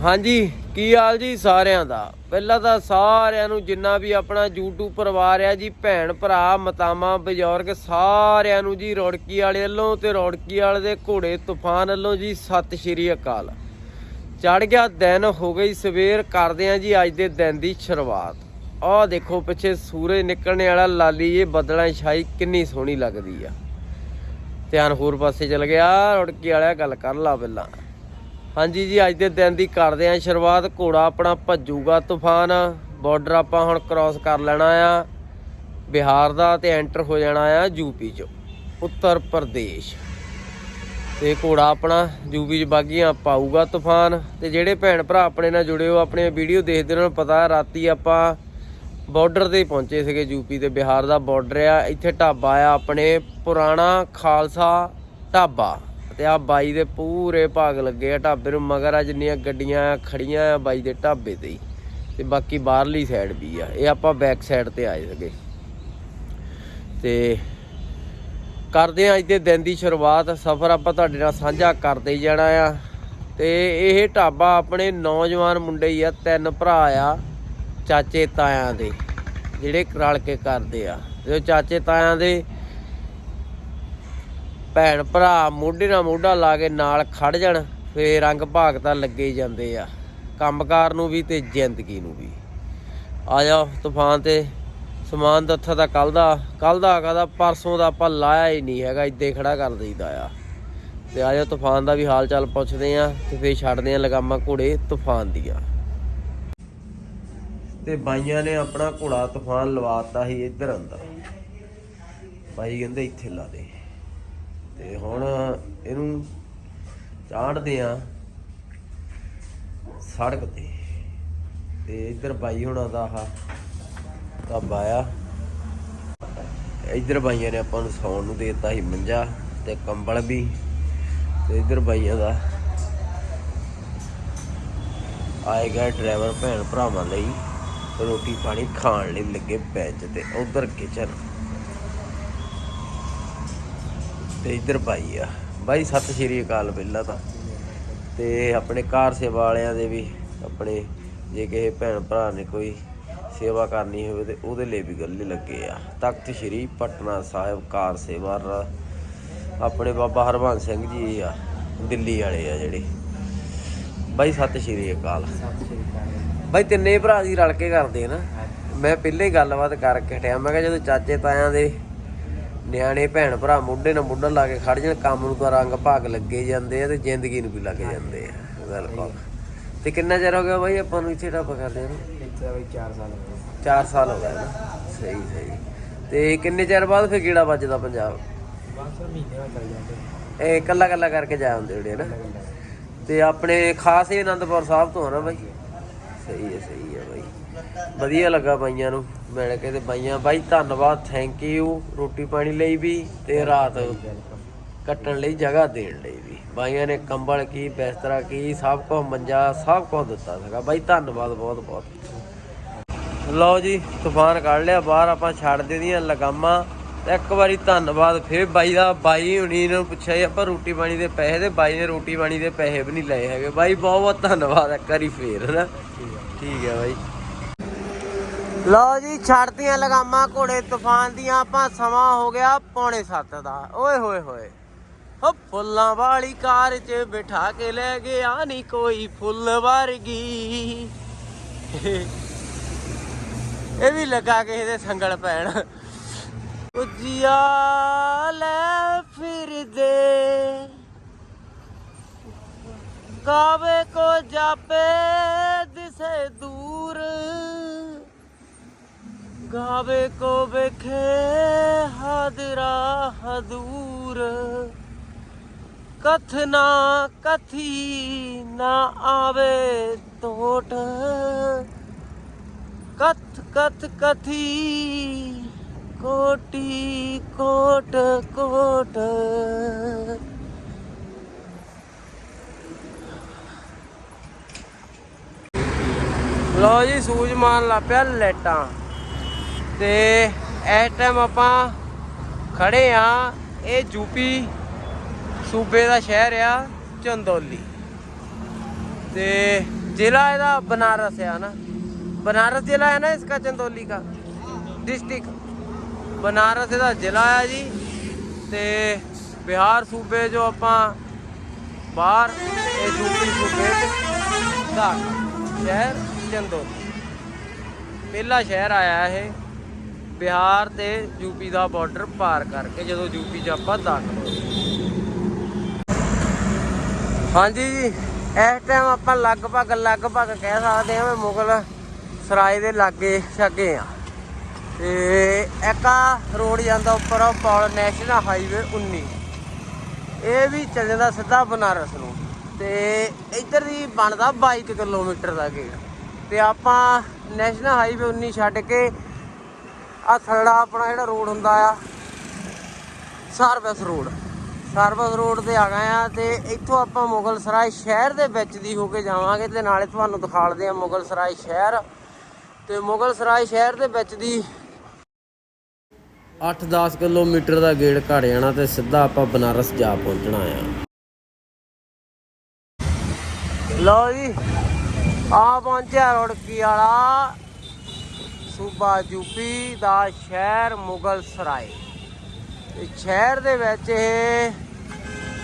ਹਾਂਜੀ, ਕੀ ਹਾਲ ਜੀ ਸਾਰਿਆਂ ਦਾ? ਪਹਿਲਾਂ ਤਾਂ ਸਾਰਿਆਂ ਨੂੰ ਜਿੰਨਾ ਵੀ ਆਪਣਾ YouTube ਪਰਿਵਾਰ ਆ ਜੀ, ਭੈਣ, ਭਰਾ ਮਤਾਮਾ ਬਜ਼ੁਰਗ, ਸਾਰਿਆਂ ਨੂੰ ਜੀ ਰੌੜਕੀ ਵਾਲੇ ਵੱਲੋਂ ਤੇ ਰੌੜਕੀ ਵਾਲੇ ਦੇ ਘੋੜੇ, ਤੂਫਾਨ ਵੱਲੋਂ ਜੀ ਸਤਿ ਸ਼੍ਰੀ ਅਕਾਲ। ਚੜ ਗਿਆ ਦਿਨ, ਹੋ ਗਈ ਸਵੇਰ, ਕਰਦੇ ਆ ਜੀ ਅੱਜ ਦੇ ਦਿਨ ਦੀ ਸ਼ੁਰੂਆਤ। ਆਹ ਦੇਖੋ ਪਿੱਛੇ ਸੂਰਜ ਨਿਕਲਣੇ ਵਾਲਾ ਲਾਲੀ ਇਹ ਬੱਦਲਾਂ ਦੀ ਛਾਈ ਕਿੰਨੀ ਸੋਹਣੀ ਲੱਗਦੀ ਆ। ਧਿਆਨ ਹੋਰ ਪਾਸੇ ਚਲ ਗਿਆ ਰੌੜਕੀ ਵਾਲਿਆ ਗੱਲ ਕਰ ਲਾ ਪਹਿਲਾਂ ਹਾਂਜੀ ਜੀ, ਅੱਜ ਦੇ ਦਿਨ ਦੀ ਕਰਦੇ ਆਂ ਸ਼ੁਰੂਆਤ। ਘੋੜਾ ਆਪਣਾ ਭੱਜੂਗਾ ਤੂਫਾਨ। ਬਾਰਡਰ ਆਪਾਂ ਹੁਣ ਕ੍ਰਾਸ ਕਰ ਲੈਣਾ ਆ। ਬਿਹਾਰ ਦਾ ਤੇ ਐਂਟਰ ਹੋ ਜਾਣਾ ਆ ਯੂਪੀ ਚ। ਉੱਤਰ ਪ੍ਰਦੇਸ਼। ਤੇ ਘੋੜਾ ਆਪਣਾ ਯੂਪੀ ਚ ਬਾਗੀਆਂ ਪਾਊਗਾ ਤੂਫਾਨ। ਤੇ ਜਿਹੜੇ ਭੈਣ ਭਰਾ ਆਪਣੇ ਨਾਲ ਜੁੜੇ ਹੋ ਆਪਣੇ ਵੀਡੀਓ ਦੇਖਦੇ ਉਹਨਾਂ ਨੂੰ ਪਤਾ ਰਾਤੀ ਆਪਾਂ ਬਾਰਡਰ ਤੇ ਪਹੁੰਚੇ ਸੀਗੇ ਯੂਪੀ ਤੇ। ਬਿਹਾਰ ਦਾ ਬਾਰਡਰ ਆ, ਇੱਥੇ ਢਾਬਾ ਆ ਆਪਣੇ ਪੁਰਾਣਾ ਖਾਲਸਾ ਢਾਬਾ। ਤੇ ਆ ਬਾਈ ਦੇ ਪੂਰੇ ਭਾਗ ਲੱਗੇ ਆ ਢਾਬੇ ਨੂੰ, ਮਗਰ ਆ ਜਿੰਨੀਆਂ ਗੱਡੀਆਂ ਖੜੀਆਂ ਆ ਬਾਈ ਦੇ ਢਾਬੇ ਤੇ ਹੀ। ਤੇ ਬਾਕੀ ਬਾਹਰਲੀ ਸਾਈਡ ਵੀ ਆ। ਇਹ ਆਪਾਂ ਬੈਕ ਸਾਈਡ ਤੇ ਆਏ ਸੀਗੇ। ਤੇ ਕਰਦੇ ਆ ਅੱਜ ਦੇ ਦਿਨ ਦੀ ਸ਼ੁਰੂਆਤ। ਸਫ਼ਰ ਆਪਾਂ ਤੁਹਾਡੇ ਨਾਲ ਸਾਂਝਾ ਕਰਦੇ ਹੀ ਜਾਣਾ ਆ। ਤੇ ਇਹ ਢਾਬਾ ਆਪਣੇ ਨੌਜਵਾਨ ਮੁੰਡੇ ਹੀ ਆ, ਤਿੰਨ ਭਰਾ ਆ, ਚਾਚੇ ਤਾਇਆਂ ਦੇ, ਜਿਹੜੇ ਰਲ ਕੇ ਕਰਦੇ ਆ। ਤੇ ਉਹ ਚਾਚੇ ਤਾਇਆਂ ਦੇ ਭੈਣ ਭਰਾ ਮੋਢੇ ਨਾਲ ਮੋਢਾ ਲਾ ਕੇ ਨਾਲ ਖੜ ਜਾਣ ਫੇ ਰੰਗ ਭਾਗ ਤਾਂ ਲੱਗੇ ਹੀ ਜਾਂਦੇ ਆ। ਕੰਮਕਾਰ ਨੂੰ ਵੀ ਤੇ ਜ਼ਿੰਦਗੀ ਨੂੰ ਵੀ। ਆ ਜਾ ਤੂਫਾਨ ਤੇ, ਸਮਾਨ ਤਾਂ ਉੱਥੇ ਦਾ ਕੱਲ ਦਾ ਕੱਲ ਦਾ ਕਹਦਾ, ਪਰਸੋਂ ਦਾ ਆਪਾਂ ਲਾਇਆ ਹੀ ਨਹੀਂ ਹੈਗਾ, ਇੱਦੇ ਖੜਾ ਕਰ ਦਈਦਾ ਆ। ਤੇ ਆ ਜਾ ਤੂਫਾਨ ਦਾ ਵੀ ਹਾਲ ਚਾਲ ਪੁੱਛਦੇ ਆ, ਤੇ ਫੇਰ ਛੱਡਦੇ ਆ ਲਗਾਮਾਂ ਘੋੜੇ ਤੂਫਾਨ ਦੀਆਂ। ਤੇ ਬਾਈਆਂ ਨੇ ਆਪਣਾ ਘੋੜਾ ਤੂਫਾਨ ਲਵਾਤਾ ਸੀ ਇੱਧਰ ਅੰਦਰ। ਬਾਈ ਕਹਿੰਦੇ ਇੱਥੇ ਲਾ ਦੇ। ਤੇ ਹੁਣ ਇਹਨੂੰ ਚਾੜਦੇ ਆ ਸੜਕ ਤੇ। ਤੇ ਇੱਧਰ ਬਾਈ ਹੁਣਾਂ ਦਾ ਆਹ ਢਾਬਾ ਆ ਇੱਧਰ ਬਾਈਆਂ ਨੇ ਆਪਾਂ ਨੂੰ ਸੌਣ ਨੂੰ ਦੇਤਾ ਸੀ ਮੰਜਾ ਤੇ ਕੰਬਲ ਵੀ। ਤੇ ਇੱਧਰ ਬਾਈਆਂ ਦਾ ਆਏਗਾ ਡਰਾਈਵਰ ਭੈਣ ਭਰਾਵਾਂ ਲਈ ਰੋਟੀ ਪਾਣੀ ਖਾਣ ਲਈ ਲੱਗੇ ਬੈਂਚ ਤੇ। ਉਧਰ ਕਿਚਨ ਤੇ ਇੱਧਰ ਬਾਈ ਆ। ਬਾਈ, ਸਤਿ ਸ਼੍ਰੀ ਅਕਾਲ ਪਹਿਲਾਂ ਤਾਂ। ਤੇ ਆਪਣੇ ਕਾਰ ਸੇਵਾ ਵਾਲਿਆਂ ਦੇ ਵੀ, ਆਪਣੇ ਜੇ ਕਿਸੇ ਭੈਣ ਭਰਾ ਨੇ ਕੋਈ ਸੇਵਾ ਕਰਨੀ ਹੋਵੇ ਤੇ ਉਹਦੇ ਲਈ ਵੀ ਗੱਲੇ ਲੱਗੇ ਆ। ਤਖਤ ਸ਼੍ਰੀ ਪਟਨਾ ਸਾਹਿਬ ਕਾਰ ਸੇਵਾ ਰ- ਆਪਣੇ ਬਾਬਾ ਹਰਬੰਸ ਸਿੰਘ ਜੀ ਆ, ਦਿੱਲੀ ਵਾਲੇ ਆ ਜਿਹੜੇ। ਬਾਈ, ਸਤਿ ਸ਼੍ਰੀ ਅਕਾਲ। ਬਾਈ, ਤਿੰਨੇ ਭਰਾ ਜੀ ਰਲ ਕੇ ਕਰਦੇ ਆ ਨਾ। ਮੈਂ ਪਹਿਲੇ ਹੀ ਗੱਲਬਾਤ ਕਰਕੇ ਹਟਿਆ। ਮੈਂ ਕਿਹਾ ਜਦੋਂ ਚਾਚੇ ਤਾਇਆਂ ਦੇ ਨਿਆਣੇ ਭੈਣ ਭਰਾ ਮੋਢੇ ਨਾਲ ਮੋਢਾ ਲਾ ਕੇ ਖੜ ਜਾਣ ਕੰਮ ਨੂੰ ਤਾਂ ਰੰਗ ਭਾਗ ਲੱਗੇ ਜਾਂਦੇ ਆ ਤੇ ਜ਼ਿੰਦਗੀ ਨੂੰ ਵੀ ਲੱਗ ਜਾਂਦੇ ਆ ਬਿਲਕੁਲ। ਤੇ ਕਿੰਨਾ ਚਿਰ ਹੋ ਗਿਆ ਬਾਈ ਆਪਾਂ ਨੂੰ ਇੱਥੇ ਢਾਬਾ ਕਰਦੇ ਨੂੰ? ਇੱਥੇ ਬਈ 4 ਸਾਲ ਹੋ ਗਏ। 4 ਸਾਲ ਹੋ ਗਏ ਸਹੀ ਸਹੀ। ਤੇ ਕਿੰਨੇ ਚਿਰ ਬਾਅਦ ਫਿਰ ਕੀੜਾ ਵੱਜਦਾ ਪੰਜਾਬ? ਬਸ ਮਹੀਨੇ ਬਾਅਦ ਚੱਲ ਜਾਂਦੇ ਇਹ ਕੱਲਾ ਕੱਲਾ ਕਰਕੇ ਜਾ ਹੁੰਦੇ ਜਿਹੜੇ ਨਾ। ਤੇ ਆਪਣੇ ਖਾਸ ਹੀ ਆਨੰਦਪੁਰ ਸਾਹਿਬ ਤੋਂ ਨਾ ਬਾਈ। ਸਹੀ ਹੈ ਸਹੀ ਵਧੀਆ ਲੱਗਾ ਬਾਈਆਂ ਨੂੰ। ਮਿਲ ਕੇ ਤੇ ਬਾਈਆਂ, ਬਾਈ ਧੰਨਵਾਦ ਥੈਂਕ ਯੂ ਰੋਟੀ ਪਾਣੀ ਲਈ ਵੀ ਤੇ ਰਾਤ ਕੱਟਣ ਲਈ ਜਗ੍ਹਾ ਦੇਣ ਲਈ ਵੀ। ਬਾਈਆਂ ਨੇ ਕੰਬਲ ਕੀ, ਬਿਸਤਰਾ ਕੀ, ਸਭ ਕੁਝ ਮੰਜਾ, ਸਭ ਕੁਝ ਦਿੱਤਾ ਸੀਗਾ। ਬਾਈ ਧੰਨਵਾਦ ਬਹੁਤ ਬਹੁਤ। ਲਓ ਜੀ, ਤੂਫਾਨ ਕੱਢ ਲਿਆ, ਬਾਹਰ ਆਪਾਂ ਛੱਡ ਦੇ ਦੀਆਂ ਲਗਾਮਾਂ। ਇੱਕ ਵਾਰੀ ਧੰਨਵਾਦ, ਫਿਰ ਬਾਈ ਦਾ, ਬਾਈ ਹੁਣੀ ਨੂੰ ਪੁੱਛਿਆ ਜੀ, ਆਪਾਂ ਰੋਟੀ ਪਾਣੀ ਦੇ ਪੈਸੇ ਤੇ ਬਾਈ ਨੇ ਰੋਟੀ ਪਾਣੀ ਦੇ ਪੈਸੇ ਵੀ ਨਹੀਂ ਲਏ ਹੈਗੇ। ਬਾਈ ਬਹੁਤ ਬਹੁਤ ਧੰਨਵਾਦ, ਇੱਕ ਵਾਰੀ ਫੇਰ, ਹਨਾ? ਠੀਕ ਹੈ ਬਾਈ। ਲਓ ਜੀ ਛੱਡਤੀਆਂ ਲਗਾਮਾਂ, ਘੋੜੇ ਤੂਫਾਨ ਦੀਆਂ ਆਪਾਂ ਸਮਾਂ ਹੋ ਗਿਆ ਪੌਣੇ 7 ਦਾ। ਓਏ ਹੋਏ ਹੋਏ। ਹੋ ਫੁੱਲਾਂ ਵਾਲੀ ਕਾਰ 'ਚ ਬਿਠਾ ਕੇ ਲੈ ਗਿਆ ਨਹੀਂ ਕੋਈ ਫੁੱਲ ਵਰਗੀ। ਇਹ ਵੀ ਲੱਗਾ ਕਿਸੇ ਦੇ ਸੰਗਲ ਪੈਣ। ਉਜਿਆ ਲੈ ਫਿਰਦੇ ਕਾਵੇ ਕੋ ਜਾਪੇ ਦਿਸੇ ਦੂਰ। ਗਾਵੇ ਕੋ ਵੇਖੇ ਹਾਦਰਾ ਹਦੂਰ। ਕਥਨਾ ਕਥੀ ਨਾ ਆਵੇ ਟੋਟ ਕਥ ਕਥ ਕਥੀ ਕੋਟੀ ਕੋਟ ਕੋਟ। ਲੋ ਜੀ ਸੂਜ ਮਾਨ ਲੱਗ ਪਿਆ ਲੈਟਾਂ। ਤੇ ਇਸ ਟਾਈਮ ਆਪਾਂ ਖੜੇ ਆ ਇਹ ਯੂਪੀ ਸੂਬੇ ਦਾ ਸ਼ਹਿਰ ਆ ਚੰਦੋਲੀ ਤੇ जिला ਇਹਦਾ बनारस है ना बनारस जिला है ना इसका चंदौली का डिस्ट्रिक्ट बनारस ਇਹਦਾ ਜ਼ਿਲ੍ਹਾ ਹੈ ਜੀ ਤੇ ਬਿਹਾਰ ਸੂਬੇ ਜੋ ਆਪਾਂ ਬਾਹਰ ਇਹ ਯੂਪੀ ਸੂਬੇ ਚ ਦਾ ਸ਼ਹਿਰ ਚੰਦੋਲੀ ਪਹਿਲਾ ਸ਼ਹਿਰ ਆਇਆ ਇਹ ਬਿਹਾਰ ਤੇ ਯੂਪੀ ਦਾ ਬਾਰਡਰ ਪਾਰ ਕਰਕੇ ਜਦੋਂ ਯੂਪੀ ਚ ਆਪਾਂ ਦਾਖਲ ਹੋਏ ਹਾਂਜੀ ਜੀ, ਇਸ ਟਾਈਮ ਆਪਾਂ ਲਗਭਗ ਲਗਭਗ ਕਹਿ ਸਕਦੇ ਹਾਂ ਵੀ ਮੁਗਲ ਸਰਾਏ ਦੇ ਲਾਗੇ ਛੱਗੇ ਆ ਤੇ ਇੱਕ ਰੋਡ ਜਾਂਦਾ ਉੱਪਰ ਆ ਪੌਲ ਨੈਸ਼ਨਲ ਹਾਈਵੇ 19 ਇਹ ਵੀ ਚੱਲਦਾ ਸਿੱਧਾ ਬਨਾਰਸ ਨੂੰ। ਤੇ ਇੱਧਰ ਦੀ ਬਣਦਾ 22 ਕਿਲੋਮੀਟਰ ਦਾ ਗੇੜ। ਤੇ ਆਪਾਂ ਨੈਸ਼ਨਲ ਹਾਈਵੇ 19 ਛੱਡ ਕੇ ਆ ਥੜਾ ਆਪਣਾ ਜਿਹੜਾ ਰੋਡ ਹੁੰਦਾ ਆ ਸਰਵਿਸ ਰੋਡ ਸਰਵਿਸ ਰੋਡ ਤੇ ਆ ਗਏ ਆ ਤੇ ਇੱਥੋਂ ਆਪਾਂ ਮੁਗਲ ਸਰਾਏ ਸ਼ਹਿਰ ਦੇ ਵਿੱਚ ਦੀ ਹੋ ਕੇ ਜਾਵਾਂਗੇ ਤੇ ਨਾਲੇ ਤੁਹਾਨੂੰ ਦਿਖਾਲਦੇ ਆ ਮੁਗਲ ਸਰਾਏ ਸ਼ਹਿਰ। ਤੇ ਮੁਗਲ ਸਰਾਏ ਸ਼ਹਿਰ ਦੇ ਵਿੱਚ ਦੀ 8-10 ਕਿਲੋਮੀਟਰ ਦਾ ਗੇੜ ਘੜ ਜਾਣਾ ਤੇ ਸਿੱਧਾ ਆਪਾਂ ਬਨਾਰਸ ਜਾ ਪਹੁੰਚਣਾ ਆ। ਲਓ ਜੀ, ਆ ਪਹੁੰਚਿਆ ਰੋੜਕੀ ਵਾਲਾ। ਸੂਬਾ ਯੂਪੀ ਦਾ ਸ਼ਹਿਰ ਮੁਗਲ ਸਰਾਏ। ਤੇ ਸ਼ਹਿਰ ਦੇ ਵਿੱਚ ਇਹ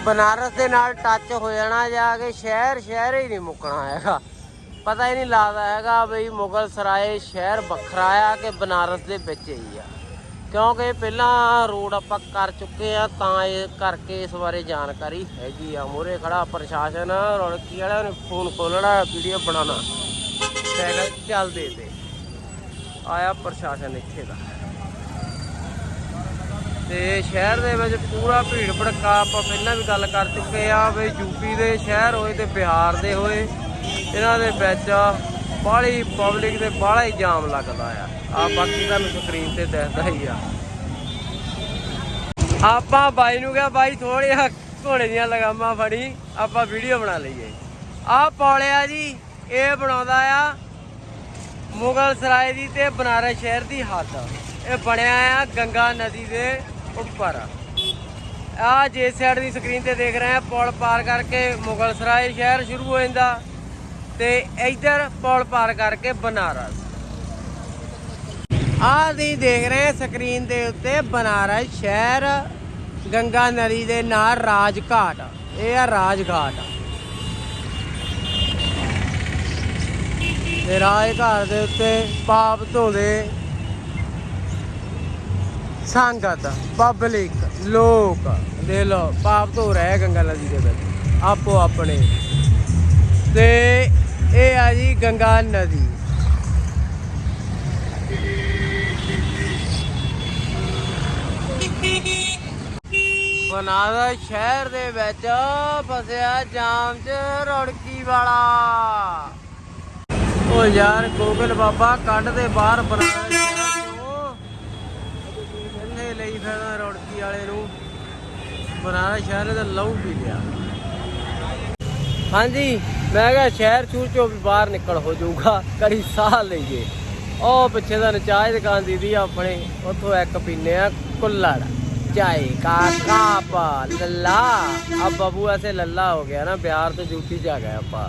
ਬਨਾਰਸ ਦੇ ਨਾਲ ਟੱਚ ਹੋ ਜਾਣਾ ਜਾ ਕੇ ਸ਼ਹਿਰ ਸ਼ਹਿਰ ਹੀ ਨਹੀਂ ਮੁੱਕਣਾ ਹੈਗਾ। ਪਤਾ ਹੀ ਨਹੀਂ ਲੱਗਦਾ ਹੈਗਾ ਬਈ ਮੁਗਲ ਸਰਾਏ ਸ਼ਹਿਰ ਵੱਖਰਾ ਆ ਕਿ ਬਨਾਰਸ ਦੇ ਵਿੱਚ ਹੀ ਆ। ਕਿਉਂਕਿ ਪਹਿਲਾਂ ਰੋਡ ਆਪਾਂ ਕਰ ਚੁੱਕੇ ਆ ਤਾਂ ਇਹ ਕਰਕੇ ਇਸ ਬਾਰੇ ਜਾਣਕਾਰੀ ਹੈਗੀ ਆ। ਮੂਹਰੇ ਖੜਾ ਪ੍ਰਸ਼ਾਸਨ, ਰੌਣਕੀ ਵਾਲਿਆਂ ਨੇ ਫੋਨ ਖੋਲਣਾ ਵੀਡੀਓ ਬਣਾਉਣਾ। ਸਾਈਕਲ ਚੱਲਦੇ ਤੇ ਆਇਆ ਪ੍ਰਸ਼ਾਸਨ ਇੱਥੇ ਦਾ। ਤੇ ਸ਼ਹਿਰ ਦੇ ਵਿੱਚ ਪੂਰਾ ਭੀੜ ਭੜਕਾ, ਆਪਾਂ ਪਹਿਲਾਂ ਵੀ ਗੱਲ ਕਰ ਚੁੱਕੇ ਆ ਵੀ ਯੂਪੀ ਦੇ ਸ਼ਹਿਰ ਹੋਏ ਤੇ ਬਿਹਾਰ ਦੇ ਹੋਏ, ਇਹਨਾਂ ਦੇ ਵਿੱਚ ਬਾਹਲੀ ਪਬਲਿਕ ਤੇ ਬਾਹਲਾ ਹੀ ਜਾਮ ਲੱਗਦਾ ਆ। ਆ ਬਾਕੀ ਤੁਹਾਨੂੰ ਸਕਰੀਨ ਤੇ ਦਿਖਦਾ ਹੀ ਆ। ਆਪਾਂ ਬਾਈ ਨੂੰ ਕਿਹਾ, ਬਾਈ ਥੋੜੇ ਘੋੜੇ ਦੀਆਂ ਲਗਾਮਾਂ ਫੜੀ, ਆਪਾਂ ਵੀਡੀਓ ਬਣਾ ਲਈਏ। ਆਹ ਪੌਲਿਆ ਜੀ, ਇਹ ਬਣਾਉਂਦਾ ਆ ਮੁਗਲ ਸਰਾਏ ਦੀ ਤੇ ਬਨਾਰਸ ਸ਼ਹਿਰ ਦੀ ਹੱਦ। ਇਹ ਬਣਿਆ ਆ ਗੰਗਾ ਨਦੀ ਦੇ ਉੱਪਰ। ਆ ਜੇ ਸਾਈਡ ਦੀ ਸਕਰੀਨ ਤੇ ਦੇਖ ਰਹੇ ਆ, ਪੁਲ ਪਾਰ ਕਰਕੇ ਮੁਗਲ ਸਰਾਏ ਸ਼ਹਿਰ ਸ਼ੁਰੂ ਹੋ ਜਾਂਦਾ ਤੇ ਇੱਧਰ ਪੁਲ ਪਾਰ ਕਰਕੇ ਬਨਾਰਸ। ਆਹ ਦੀ ਦੇਖ ਰਹੇ ਆ ਸਕਰੀਨ ਦੇ ਉੱਤੇ ਬਨਾਰਸ ਸ਼ਹਿਰ, ਗੰਗਾ ਨਦੀ ਦੇ ਨਾਲ ਰਾਜ ਘਾਟ ਇਹ ਆ ਰਾਜ ਤੇ ਰਾਜ ਘਾਟ ਦੇ ਉੱਤੇ ਪਾਪ ਧੋਦੇ ਸੰਗਤ ਪਬਲਿਕ ਲੋਕ ਦੇ ਲੋ ਪਾਪ ਧੋ ਰਹੇ ਗੰਗਾ ਨਦੀ ਦੇ ਵਿੱਚ, ਆਪੋ ਆਪਣੇ। ਤੇ ਇਹ ਆ ਜੀ ਗੰਗਾ ਨਦੀ। ਬਨਾਰਸ ਸ਼ਹਿਰ ਦੇ ਵਿੱਚ ਫਸਿਆ ਜਾਮ 'ਚ ਰੌੜਕੀ ਵਾਲਾ। ਓ ਯਾਰ ਗੋਗਲ ਬਾਬਾ ਕੱਢ ਦੇ ਬਾਹਰ ਬਨਾਇਆ ਕਿੰਨੇ ਲਈ ਫਿਰਦਾ ਰੋੜਕੀ ਵਾਲੇ ਨੂੰ? ਬਨਾਰਾ ਸ਼ਹਿਰ ਦਾ ਲਹੂ ਪੀ ਗਿਆ ਹਾਂਜੀ, ਮੈਂ ਕਿਹਾ ਸ਼ਹਿਰ ਚੂਰ ਚੋਂ ਵੀ ਬਾਹਰ ਨਿਕਲ ਹੋ ਜਾਊਗਾ, ਕੜੀ ਸਾਹ ਲਈਏ। ਉਹ ਪਿੱਛੇ ਦਾ ਨਚਾਏ ਦੁਕਾਨ ਦੀਦੀ ਆਪਣੇ, ਉੱਥੋਂ ਇੱਕ ਪੀਨੇ ਆ ਕੁੱਲੜ। ਚਾਈ ਕਾਕਾ ਪਾ ਲੱਲਾ। ਆ ਬਬੂ ਐਸੇ ਲੱਲਾ ਹੋ ਗਿਆ ਨਾ, ਬਿਹਾਰ ਤੋਂ ਜੂਠੀ ਜਾ ਗਿਆ ਆਪਾਂ।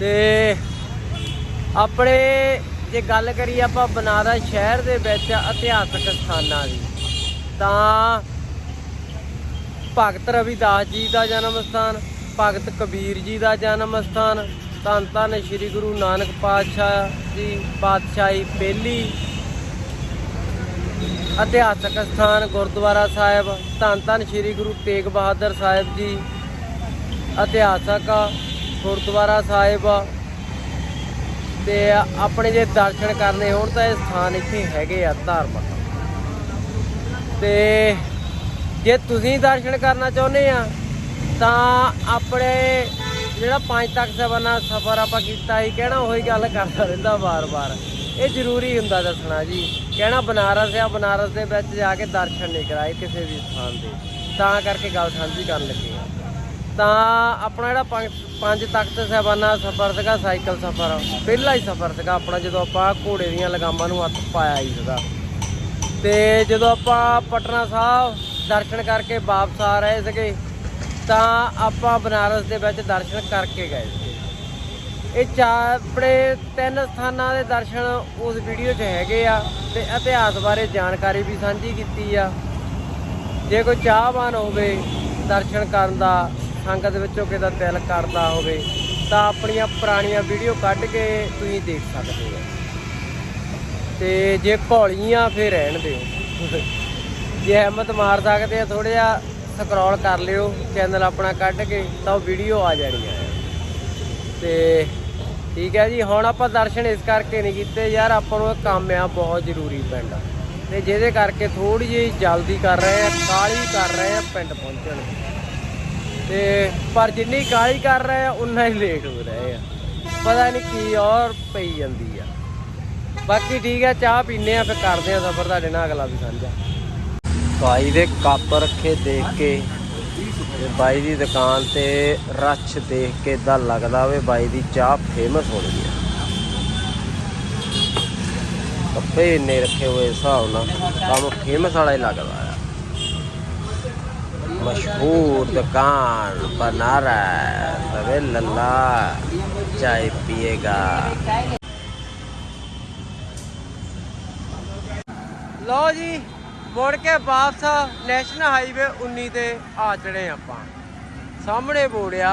ਤੇ ਆਪਣੇ, ਜੇ ਗੱਲ ਕਰੀਏ ਆਪਾਂ ਬਨਾਰਸ ਸ਼ਹਿਰ ਦੇ ਵਿੱਚ ਇਤਿਹਾਸਕ ਸਥਾਨਾਂ ਦੀ, ਤਾਂ ਭਗਤ ਰਵਿਦਾਸ ਜੀ ਦਾ ਜਨਮ ਸਥਾਨ, ਭਗਤ ਕਬੀਰ ਜੀ ਦਾ ਜਨਮ ਸਥਾਨ, ਧੰਨ ਧੰਨ ਸ੍ਰੀ ਗੁਰੂ ਨਾਨਕ ਪਾਤਸ਼ਾਹ ਜੀ, ਪਾਤਸ਼ਾਹੀ ਪਹਿਲੀ ਇਤਿਹਾਸਕ ਸਥਾਨ ਗੁਰਦੁਆਰਾ ਸਾਹਿਬ, ਧੰਨ ਧੰਨ ਸ੍ਰੀ ਗੁਰੂ ਤੇਗ ਬਹਾਦਰ ਸਾਹਿਬ ਜੀ, ਇਤਿਹਾਸਕ ਗੁਰਦੁਆਰਾ ਸਾਹਿਬ ਤੇ ਆਪਣੇ ਜੇ ਦਰਸ਼ਨ ਕਰਨੇ ਹੋਣ ਤਾਂ ਇਹ ਸਥਾਨ ਇੱਥੇ ਹੈਗੇ ਆ ਧਾਰਮਿਕ। ਤੇ ਜੇ ਤੁਸੀਂ ਦਰਸ਼ਨ ਕਰਨਾ ਚਾਹੁੰਦੇ ਆ, ਤਾਂ ਆਪਣੇ ਜਿਹੜਾ ਪੰਜ ਤੱਕ ਸਬਨਾ ਸਫ਼ਰ ਆਪਾਂ ਕੀਤਾ ਸੀ, ਕਹਿਣਾ ਉਹੀ ਗੱਲ ਕਰਦਾ ਰਹਿੰਦਾ ਵਾਰ-ਵਾਰ। ਇਹ ਜ਼ਰੂਰੀ ਹੁੰਦਾ ਦੱਸਣਾ ਜੀ। ਕਹਿਣਾ ਬਨਾਰਸ ਆ, ਬਨਾਰਸ ਦੇ ਵਿੱਚ ਜਾ ਕੇ ਦਰਸ਼ਨ ਨਹੀਂ ਕਰਾਏ ਕਿਸੇ ਵੀ ਸਥਾਨ ਦੇ ਤਾਂ ਕਰਕੇ ਗੱਲ ਸਾਂਝੀ ਕਰਨ ਲੱਗੇ ਆ। ਤਾਂ ਆਪਣਾ ਜਿਹੜਾ ਪੰਜ ਪੰਜ ਤਖਤ ਸਾਹਿਬਾਨਾ ਸਫ਼ਰ ਸੀਗਾ, ਸਾਈਕਲ ਸਫ਼ਰ। ਪਹਿਲਾ ਹੀ ਸਫ਼ਰ ਸੀਗਾ ਆਪਣਾ, ਜਦੋਂ ਆਪਾਂ ਘੋੜੇ ਦੀਆਂ ਲਗਾਮਾਂ ਨੂੰ ਹੱਥ ਪਾਇਆ ਹੀ ਸੀਗਾ। ਤੇ ਜਦੋਂ ਆਪਾਂ ਪਟਨਾ ਸਾਹਿਬ ਦਰਸ਼ਨ ਕਰਕੇ ਵਾਪਸ ਆ ਰਹੇ ਸੀਗੇ, ਤਾਂ ਆਪਾਂ ਬਨਾਰਸ ਦੇ ਵਿੱਚ ਦਰਸ਼ਨ ਕਰਕੇ ਗਏ ਸੀ ਇਹ ਚਾਰ, ਆਪਣੇ ਤਿੰਨ ਸਥਾਨਾਂ ਦੇ ਦਰਸ਼ਨ ਉਸ ਵੀਡੀਓ 'ਚ ਹੈਗੇ ਆ ਤੇ ਇਤਿਹਾਸ ਬਾਰੇ ਜਾਣਕਾਰੀ ਵੀ ਸਾਂਝੀ ਕੀਤੀ ਆ। ਜੇ ਕੋਈ ਚਾਹਵਾਨ ਹੋਵੇ ਦਰਸ਼ਨ ਕਰਨ ਦਾ ਸੰਗਤ ਵਿੱਚੋਂ ਕਿਸੇ ਦਾ ਦਿਲ ਕਰਦਾ ਹੋਵੇ, ਤਾਂ ਆਪਣੀਆਂ ਪੁਰਾਣੀਆਂ ਵੀਡੀਓ ਕੱਢ ਕੇ ਤੁਸੀਂ ਦੇਖ ਸਕਦੇ ਹੋ। ਤੇ ਜੇ ਘੋਲੀਆਂ ਫੇਰ ਰਹਿਣ ਦਿਓ। ਜੇ ਹਿੰਮਤ ਮਾਰ ਸਕਦੇ ਆ ਥੋੜਾ ਜਿਹਾ ਸਕਰੋਲ ਕਰ ਲਿਓ ਚੈਨਲ ਆਪਣਾ ਕੱਢ ਕੇ, ਤਾਂ ਉਹ ਵੀਡੀਓ ਆ ਜਾਣੀ ਆ। ਤੇ ਠੀਕ ਹੈ ਜੀ, ਹੁਣ ਆਪਾਂ ਦਰਸ਼ਨ ਇਸ ਕਰਕੇ ਨਹੀਂ ਕੀਤੇ, ਯਾਰ ਆਪਾਂ ਨੂੰ ਕੰਮ ਆ, ਬਹੁਤ ਜ਼ਰੂਰੀ ਪਿੰਡ ਤੇ ਜਿਹਦੇ ਕਰਕੇ ਥੋੜੀ ਜਿਹੀ ਜਲਦੀ ਕਰ ਰਹੇ ਆ ਕਾਲੀ ਕਰ ਰਹੇ ਆ ਪਿੰਡ ਪਹੁੰਚਣ। ਦੀ। ਤੇ ਪਰ ਜਿੰਨੀ ਕਾਲੀ ਕਰ ਰਹੇ ਆ, ਉਨਾ ਹੀ ਲੇਟ ਹੋ ਰਹੇ ਆ। ਪਤਾ ਨਹੀਂ ਕੀ ਔਰ ਪਈ ਜਾਂਦੀ ਆ। ਬਾਕੀ ਠੀਕ ਆ, ਚਾਹ ਪੀਨੇ ਆ, ਫਿਰ ਕਰਦੇ ਆ ਸਫਰ, ਤੁਹਾਡੇ ਨਾਲ ਅਗਲਾ ਵੀ ਸਾਂਝਾ। ਭਾਈ ਦੇ ਕੱਪ ਰੱਖੇ ਦੇਖ ਕੇ, ਤੇ ਬਾਈ ਦੀ ਦੁਕਾਨ ਤੇ ਰੱਛ ਦੇਖ ਕੇ ਇਦਾਂ ਲੱਗਦਾ ਵੇ ਬਾਈ ਦੀ ਚਾਹ ਫੇਮਸ ਹੋ ਗਈ ਕੱਪੇ ਇੰਨੇ ਰੱਖੇ ਹੋਏ ਹਿਸਾਬ ਨਾਲ, ਕੰਮ ਫੇਮਸ ਵਾਲਾ ਹੀ ਲੱਗਦਾ ਮਸ਼ਹੂਰ ਦੁਕਾਨ बनारा अरे लल्ला, चाय पिएगा। ਲੋ ਜੀ ਮੁੜ ਕੇ ਵਾਪਸ ਨੈਸ਼ਨਲ ਹਾਈਵੇ 19 ਤੇ ਆ ਚੜੇ ਆਪਾਂ ਸਾਹਮਣੇ ਬੋੜਿਆ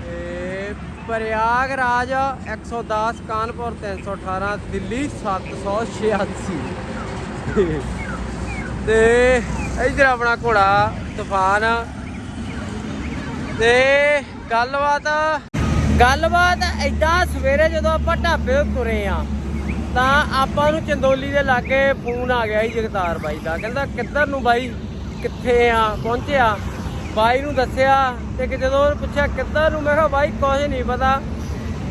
ਤੇ ਪ੍ਰਯਾਗ ਰਾਜ 110 ਕਾਨਪੁਰ 318 ਦਿੱਲੀ 786 ਤੇ ਇਧਰ ਆਪਣਾ ਘੋੜਾ, ਤੂਫਾਨ। ਤੇ ਗੱਲਬਾਤ ਗੱਲਬਾਤ ਐਦਾਂ ਸਵੇਰੇ ਜਦੋਂ ਆਪਾਂ ਢਾਬੇ ਤੋਂ ਤੁਰੇ ਆ, ਤਾਂ ਆਪਾਂ ਨੂੰ ਚੰਦੋਲੀ ਦੇ ਲਾਗੇ ਫੋਨ ਆ ਗਿਆ ਸੀ ਜਗਤਾਰ ਬਾਈ ਦਾ। ਕਹਿੰਦਾ, ਕਿੱਧਰ ਨੂੰ ਬਾਈ? ਕਿੱਥੇ ਆ? ਪਹੁੰਚਿਆ ਬਾਈ ਨੂੰ ਦੱਸਿਆ ਤੇ ਕਿ ਜਦੋਂ ਉਹਨੇ ਪੁੱਛਿਆ, ਕਿੱਧਰ ਨੂੰ? ਮੈਂ ਕਿਹਾ, ਬਾਈ ਕੁਝ ਨਹੀਂ ਪਤਾ।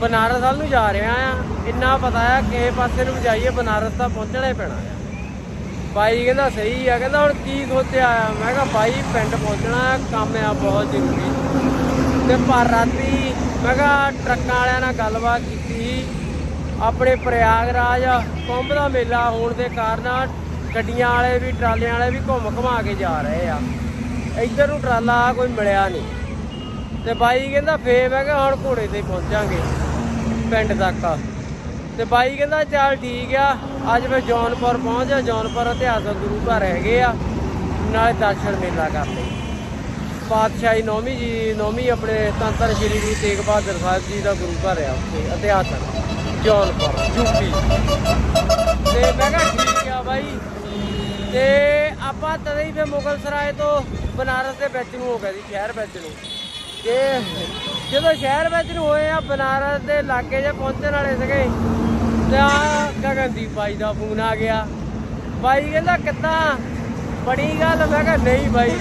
ਬਨਾਰਸ ਵੱਲ ਨੂੰ ਜਾ ਰਿਹਾ ਆ। ਇੰਨਾ ਪਤਾ ਆ ਕਿਸੇ ਪਾਸੇ ਨੂੰ ਜਾਈਏ, ਬਨਾਰਸ ਤਾਂ ਪਹੁੰਚਣਾ ਹੀ ਪੈਣਾ ਆ। ਬਾਈ ਕਹਿੰਦਾ ਸਹੀ ਆ, ਕਹਿੰਦਾ ਹੁਣ ਕੀ ਸੋਚਿਆ ਆ? ਮੈਂ ਕਿਹਾ ਬਾਈ ਪਿੰਡ ਪਹੁੰਚਣਾ ਕੰਮ ਆ ਬਹੁਤ ਜ਼ਰੂਰੀ। ਤੇ ਪਰ ਰਾਤੀ ਮੈਂ ਕਿਹਾ ਟਰੱਕਾਂ ਵਾਲਿਆਂ ਨਾਲ ਗੱਲਬਾਤ ਕੀਤੀ। ਸੀ ਆਪਣੇ ਪ੍ਰਯਾਗਰਾਜ ਕੁੰਭ ਦਾ ਮੇਲਾ ਹੋਣ ਦੇ ਕਾਰਨ ਗੱਡੀਆਂ ਵਾਲੇ ਵੀ, ਟਰਾਲਿਆਂ ਵਾਲੇ ਵੀ ਘੁੰਮ ਘੁਮਾ ਕੇ ਜਾ ਰਹੇ ਆ। ਇੱਧਰ ਨੂੰ ਟਰਾਲਾ ਕੋਈ ਮਿਲਿਆ ਨਹੀਂ। ਤੇ ਬਾਈ ਕਹਿੰਦਾ ਫੇਰ ਮੈਂ ਕਿਹਾ ਹੁਣ ਘੋੜੇ ਤੇ ਪਹੁੰਚਾਂਗੇ, ਪਿੰਡ ਤੱਕ। ਤੇ ਬਾਈ ਕਹਿੰਦਾ ਚੱਲ ਠੀਕ ਆ, ਅੱਜ ਮੈਂ ਜੌਨਪੁਰ ਪਹੁੰਚਿਆ ਜੌਨਪੁਰ ਇਤਿਹਾਸਕ ਗੁਰੂ ਘਰ ਹੈਗੇ ਆ, ਨਾਲੇ ਦਰਸ਼ਨ ਮੇਲਾ ਕਰਦੇ। ਪਾਤਸ਼ਾਹੀ ਨੌਵੀਂ ਜੀ, ਨੌਵੀਂ ਆਪਣੇ ਤੰਤਰ ਸ਼੍ਰੀ ਗੁਰੂ ਤੇਗ ਬਹਾਦਰ ਸਾਹਿਬ ਜੀ ਦਾ ਗੁਰੂ ਘਰ ਆ ਉੱਥੇ ਇਤਿਹਾਸਕ ਜੌਨਪੁਰ ਯੂਪੀ ਤੇ ਮੈਂ ਕਿਹਾ ਠੀਕ ਆ ਬਾਈ, ਤੇ ਆਪਾਂ ਤਦੇ ਹੀ ਫੇ ਮੁਗਲ ਸਰਾਏ ਤੋਂ ਬਨਾਰਸ ਦੇ ਵਿੱਚ ਨੂੰ ਹੋ ਗਏ ਸੀ, ਸ਼ਹਿਰ ਵਿੱਚ ਨੂੰ। ਤੇ ਜਦੋਂ ਸ਼ਹਿਰ ਵਿੱਚ ਨੂੰ ਹੋਏ ਆ, ਬਨਾਰਸ ਦੇ ਲਾਗੇ ਜੇ ਪਹੁੰਚਣ ਵਾਲੇ ਸੀਗੇ ਤਾਂ ਗਗਨਦੀਪ ਬਾਈ ਦਾ ਫੋਨ ਆ ਗਿਆ। ਬਾਈ ਕਹਿੰਦਾ ਕਿੱਦਾਂ? ਬੜੀ ਗੱਲ, ਮੈਂ ਕਿਹਾ ਨਹੀਂ ਬਾਈ।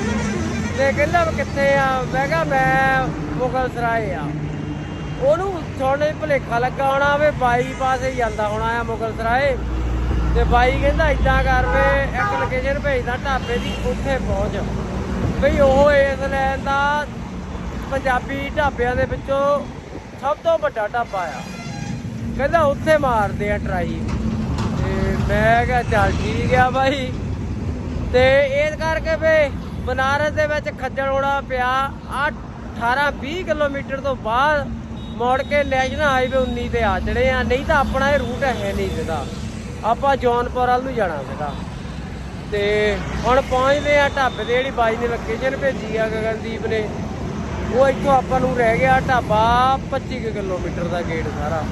ਤੇ ਕਹਿੰਦਾ ਵੀ ਕਿੱਥੇ ਆ? ਮੈਂ ਕਿਹਾ ਮੈਂ ਮੁਗਲ ਸਰਾਏ ਆ। ਉਹਨੂੰ ਥੋੜੇ ਭਲੇਖਾ ਲੱਗਾ ਹੋਣਾ ਵੇ ਬਾਈ ਪਾਸੇ ਜਾਂਦਾ ਹੋਣਾ ਆ ਮੁਗਲ ਸਰਾਏ। ਤੇ ਬਾਈ ਕਹਿੰਦਾ ਇਦਾਂ ਕਰ ਵੇ ਇੱਕ ਲੋਕੇਸ਼ਨ ਭੇਜਦਾ ਢਾਬੇ ਦੀ, ਉੱਥੇ ਪਹੁੰਚ। ਬਈ ਉਹ ਇਸ ਲੈਣ ਦਾ ਪੰਜਾਬੀ ਢਾਬਿਆਂ ਦੇ ਵਿੱਚੋਂ ਸਭ ਤੋਂ ਵੱਡਾ ਢਾਬਾ ਆ। ਕਹਿੰਦਾ ਉੱਥੇ ਮਾਰਦੇ ਆ ਟਰਾਈ ਤੇ ਮੈਂ ਕਿਹਾ ਚੱਲ ਠੀਕ ਆ ਬਾਈ। ਤੇ ਇਸ ਕਰਕੇ ਵੇ ਬਨਾਰਸ ਦੇ ਵਿੱਚ ਖੱਜਲ ਹੋਣਾ ਪਿਆ। ਆ 18 20 ਕਿਲੋਮੀਟਰ ਤੋਂ ਬਾਅਦ ਮੋੜ ਕੇ ਨੈਸ਼ਨਲ ਹਾਈਵੇ 19 ਤੇ ਆ ਚੜੇ ਆ। ਨਹੀਂ ਤਾਂ ਆਪਣਾ ਇਹ ਰੂਟ ਹੈ ਨਹੀਂ ਸੀਗਾ ਆਪਾਂ ਜੌਨਪੁਰ ਵੱਲ ਨੂੰ ਜਾਣਾ ਸੀਗਾ ਤੇ ਹੁਣ ਪਹੁੰਚਦੇ ਆ ਢਾਬੇ ਦੇ ਜਿਹੜੀ ਬਾਈ ਨੇ ਲੋਕੇਸ਼ਨ ਭੇਜੀ ਆ ਗਗਨਦੀਪ ਨੇ। ਉਹ ਇੱਥੋਂ ਆਪਾਂ ਨੂੰ ਰਹਿ ਗਿਆ ਢਾਬਾ 25 ਕੁ ਕਿਲੋਮੀਟਰ ਦਾ ਗੇਟ ਸਾਰਾ।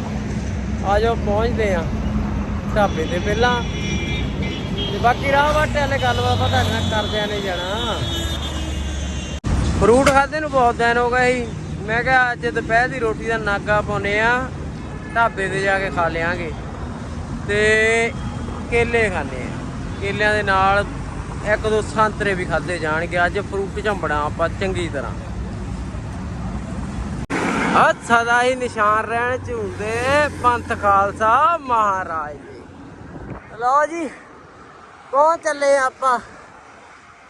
ਆ ਜਾਓ, ਪਹੁੰਚਦੇ ਆ ਢਾਬੇ ਤੇ ਪਹਿਲਾਂ। ਤੇ ਬਾਕੀ ਰਾਹ ਵਾਟੇ ਵਾਲੇ ਗੱਲਬਾਤ ਆਪਾਂ ਤੁਹਾਡੇ ਨਾਲ ਕਰਦਿਆਂ ਨੇ ਜਾਣਾ। ਫਰੂਟ ਖਾਦੇ ਨੂੰ ਬਹੁਤ ਦਿਨ ਹੋ ਗਏ ਸੀ। ਮੈਂ ਕਿਹਾ ਅੱਜ ਦੁਪਹਿਰ ਦੀ ਰੋਟੀ ਦਾ ਨਾਗਾ ਪਾਉਨੇ ਆ ਢਾਬੇ ਤੇ ਜਾ ਕੇ ਖਾ ਲਿਆਂਗੇ। ਤੇ ਕੇਲੇ ਖਾਣੇ ਆ ਕੇਲਿਆਂ ਦੇ ਨਾਲ ਇੱਕ ਦੋ ਸੰਤਰੇ ਵੀ ਖਾਦੇ ਜਾਣਗੇ। ਅੱਜ ਫਰੂਟ ਝੰਬਣਾ ਆਪਾਂ ਚੰਗੀ ਤਰ੍ਹਾਂ। ਆ ਸਦਾ ਹੀ ਨਿਸ਼ਾਨ ਰਹਿਣ ਝੂਲਦੇ ਪੰਥ ਖਾਲਸਾ ਮਹਾਰਾਜ ਜੀ। ਲਓ ਜੀ ਪਹੁੰਚ ਚੱਲੇ ਆਪਾਂ।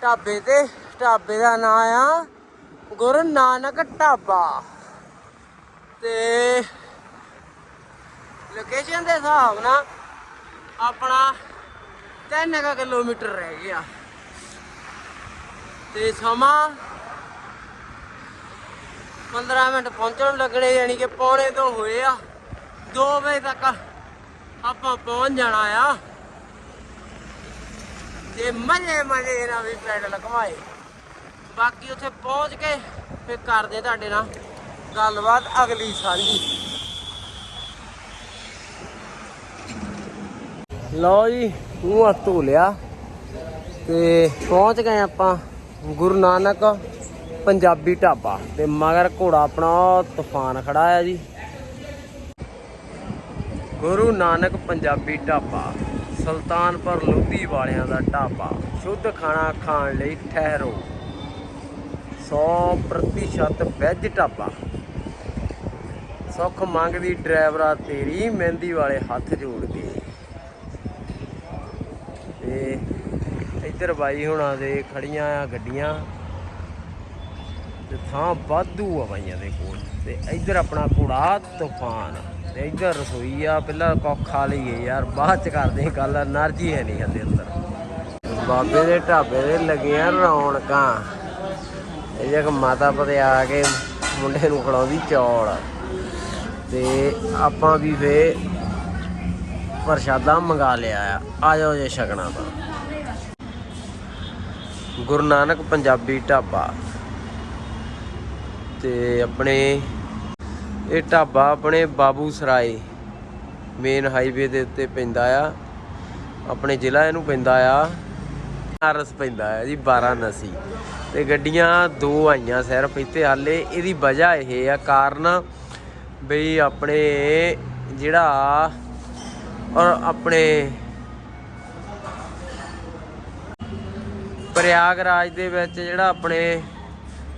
ਢਾਬੇ ਤੇ, ਢਾਬੇ ਦਾ ਨਾਮ ਆ ਗੁਰੂ ਨਾਨਕ ਢਾਬਾ। ਤੇ ਲੋਕੇਸ਼ਨ ਦੇ ਹਿਸਾਬ ਨਾਲ ਆਪਣਾ 3 ਕੁ ਕਿਲੋਮੀਟਰ ਰਹਿ ਗਿਆ। ਤੇ ਸਮਾਂ 15 ਮਿੰਟ ਪਹੁੰਚਣ ਲੱਗਣੇ, ਯਾਨੀ ਕਿ ਪੌਣੇ ਤੋਂ ਹੋਏ ਆ। 2 ਵਜੇ ਤੱਕ ਆਪਾਂ ਪਹੁੰਚ ਜਾਣਾ ਆ। ਤੇ ਮਜ਼ੇ ਮਜ਼ੇ ਨਾਲ ਵੀ ਪੈਡਲ ਘਮਾਏ ਬਾਕੀ ਉੱਥੇ ਪਹੁੰਚ ਕੇ ਫਿਰ ਕਰਦੇ ਤੁਹਾਡੇ ਨਾਲ ਗੱਲਬਾਤ ਅਗਲੀ ਸਾਂਝੀ। ਲਓ ਜੀ, ਮੂੰਹ ਹੱਥ ਧੋ ਲਿਆ ਤੇ ਪਹੁੰਚ ਗਏ ਆਪਾਂ ਗੁਰੂ ਨਾਨਕ ਪੰਜਾਬੀ ਢਾਬਾ ਤੇ ਮਗਰ ਘੋੜਾ ਆਪਣਾ ਤੂਫਾਨ ਖੜਾ ਆ ਜੀ। ਗੁਰੂ ਨਾਨਕ ਪੰਜਾਬੀ ਢਾਬਾ, ਸੁਲਤਾਨਪੁਰ ਲੋਧੀ ਵਾਲਿਆਂ ਦਾ ਢਾਬਾ, ਸ਼ੁੱਧ ਖਾਣਾ ਖਾਣ ਲਈ ਠਹਿਰੋ। 100% ਵੈਜ ਢਾਬਾ। ਸੁੱਖ ਮੰਗਦੀ ਡਰਾਈਵਰਾ ਤੇਰੀ, ਮਹਿੰਦੀ ਵਾਲੇ ਹੱਥ ਜੋੜ ਕੇ। ਤੇ ਇੱਧਰ ਬਾਈ ਹੁਣਾਂ ਦੇ ਖੜੀਆਂ ਆ ਗੱਡੀਆਂ। ਤੇ ਥਾਂ ਵਾਧੂ ਆ ਬਾਈਆਂ ਦੇ ਕੋਲ। ਤੇ ਇੱਧਰ ਆਪਣਾ ਕੁੜਾ ਤੂਫਾਨ। ਤੇ ਇੱਧਰ ਰਸੋਈ ਆ, ਪਹਿਲਾਂ ਕੱਖ ਖਾ ਲਈਏ ਯਾਰ, ਬਾਅਦ ਚ ਕਰਦੇ ਗੱਲ એનર્ਜੀ ਹੈ ਨਹੀਂ ਹੰਦੇ ਅੰਦਰ। ਬਾਬੇ ਦੇ ਢਾਬੇ ਦੇ ਲੱਗੀਆਂ ਰੌਣਕਾਂ। ਇਹ ਜਗ ਮਾਤਾ ਪਤੇ ਆ ਕੇ ਮੁੰਡੇ ਨੂੰ ਖੜਾਉਂਦੀ ਚੌਲ। ਤੇ ਆਪਾਂ ਵੀ ਫੇ ਪ੍ਰਸ਼ਾਦਾ ਮੰਗਾ ਲਿਆ ਆ। ਆ ਜੇ ਛਕਣਾ ਤਾਂ ਗੁਰੂ ਨਾਨਕ ਪੰਜਾਬੀ ਢਾਬਾ। ਤੇ ਆਪਣੇ ਇਹ ਢਾਬਾ ਆਪਣੇ ਬਾਬੂ ਸਰਾਏ ਮੇਨ ਹਾਈਵੇ ਦੇ ਉੱਤੇ ਪੈਂਦਾ ਆ। ਆਪਣੇ ਜ਼ਿਲ੍ਹਾ ਇਹਨੂੰ ਪੈਂਦਾ ਆ। ਅਰਸ ਪੈਂਦਾ ਆ ਜੀ 12 ਨਸੀ ਤੇ ਗੱਡੀਆਂ ਦੋ ਆਈਆਂ ਸਿਰਫ ਇੱਥੇ ਹਾਲੇ ਇਹਦੀ ਵਜ੍ਹਾ ਇਹ ਆ, ਕਾਰਨ ਬਈ ਆਪਣੇ ਜਿਹੜਾ ਔਰ ਆਪਣੇ ਪ੍ਰਯਾਗਰਾਜ ਦੇ ਵਿੱਚ ਜਿਹੜਾ ਆਪਣੇ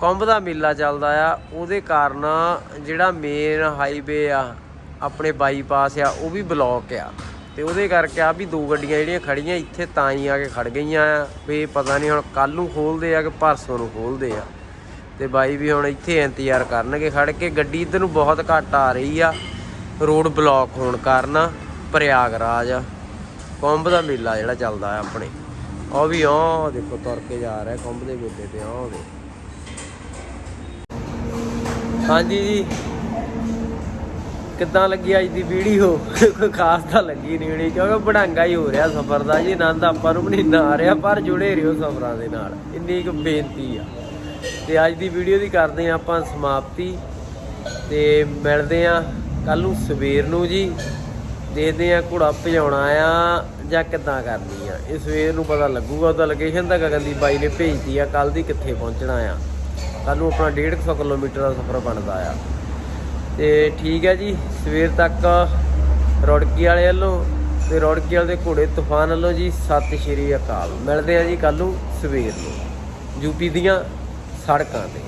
ਕੁੰਭ ਦਾ ਮੇਲਾ ਚੱਲਦਾ ਆ, ਉਹਦੇ ਕਾਰਨ ਜਿਹੜਾ ਮੇਨ ਹਾਈਵੇ ਆ, ਆਪਣੇ ਬਾਈਪਾਸ ਆ, ਉਹ ਵੀ ਬਲੌਕ ਆ। ਤੇ ਉਹਦੇ ਕਰਕੇ ਆ ਵੀ ਦੋ ਗੱਡੀਆਂ ਜਿਹੜੀਆਂ ਖੜੀਆਂ, ਇੱਥੇ ਤਾਂ ਹੀ ਆ ਕੇ ਖੜ ਗਈਆਂ ਆ। ਵੀ ਪਤਾ ਨਹੀਂ ਹੁਣ ਕੱਲ ਨੂੰ ਖੋਲਦੇ ਆ ਕਿ ਪਰਸੋਂ ਨੂੰ ਖੋਲਦੇ ਆ। ਤੇ ਬਾਈ ਵੀ ਹੁਣ ਇੱਥੇ ਇੰਤਜ਼ਾਰ ਕਰਨਗੇ ਖੜ ਕੇ। ਗੱਡੀ ਇੱਧਰ ਨੂੰ ਬਹੁਤ ਘੱਟ ਆ ਰਹੀ ਆ, ਰੋਡ ਬਲੌਕ ਹੋਣ ਕਾਰਨ ਪ੍ਰਯਾਗਰਾਜ। ਕੁੰਭ ਦਾ ਮੇਲਾ ਜਿਹੜਾ ਚੱਲਦਾ ਆ ਆਪਣੇ। ਉਹ ਵੀ ਉਹ ਦੇਖੋ, ਤੁਰ ਕੇ ਜਾ ਰਿਹਾ ਕੁੰਭ ਦੇ ਮੇਲੇ ਤੇ ਉਹ ਹਾਂਜੀ ਜੀ। ਕਿੱਦਾਂ ਲੱਗੀ ਅੱਜ ਦੀ ਵੀਡੀਓ ਕੋਈ ਖਾਸ ਤਾਂ ਲੱਗੀ ਨਹੀਂ ਹੋਣੀ ਕਿਉਂਕਿ ਬੜਾਂਗਾ ਹੀ ਹੋ ਰਿਹਾ ਸਫ਼ਰ ਦਾ ਜੀ, ਆਨੰਦ ਆਪਾਂ ਨੂੰ ਵੀ ਨਹੀਂ ਆ ਰਿਹਾ, ਪਰ ਜੁੜੇ ਰਹੋ ਸਫ਼ਰਾਂ ਦੇ ਨਾਲ। ਇੰਨੀ ਕੁ ਬੇਨਤੀ ਆ। ਤੇ ਅੱਜ ਦੀ ਵੀਡੀਓ ਦੀ ਕਰਦੇ ਆ ਆਪਾਂ ਸਮਾਪਤੀ। ਤੇ ਮਿਲਦੇ ਆ ਕੱਲ ਨੂੰ ਸਵੇਰ ਨੂੰ ਜੀ। ਦੇਖਦੇ ਆ ਘੋੜਾ ਭਜਾਉਣਾ ਆ ਜਾਂ ਕਿੱਦਾਂ ਕਰਨੀ ਆ। ਇਹ ਸਵੇਰ ਨੂੰ ਪਤਾ ਲੱਗੂਗਾ ਉਹਦਾ ਲੋਕੇਸ਼ਨ ਤਾਂ ਗਗਨ ਬਾਈ ਨੇ ਭੇਜਤੀ ਆ ਕੱਲ ਦੀ ਕਿੱਥੇ ਪਹੁੰਚਣਾ ਆ। ਕੱਲ ਨੂੰ ਆਪਣਾ 150 ਕਿਲੋਮੀਟਰ ਦਾ ਸਫ਼ਰ ਬਣਦਾ ਆ। ਤੇ ਠੀਕ ਹੈ ਜੀ, ਸਵੇਰ ਤੱਕ ਰੌੜਕੀ ਵਾਲੇ ਵੱਲੋਂ ਤੇ ਰੌੜਕੀ ਵਾਲੇ ਦੇ ਘੋੜੇ ਤੂਫਾਨ ਵੱਲੋਂ ਜੀ, ਸਤਿ ਸ਼੍ਰੀ ਅਕਾਲ। ਮਿਲਦੇ ਆ ਜੀ ਕੱਲ ਨੂੰ ਸਵੇਰ ਨੂੰ। ਯੂਪੀ ਦੀਆਂ ਸੜਕਾਂ ਤੇ।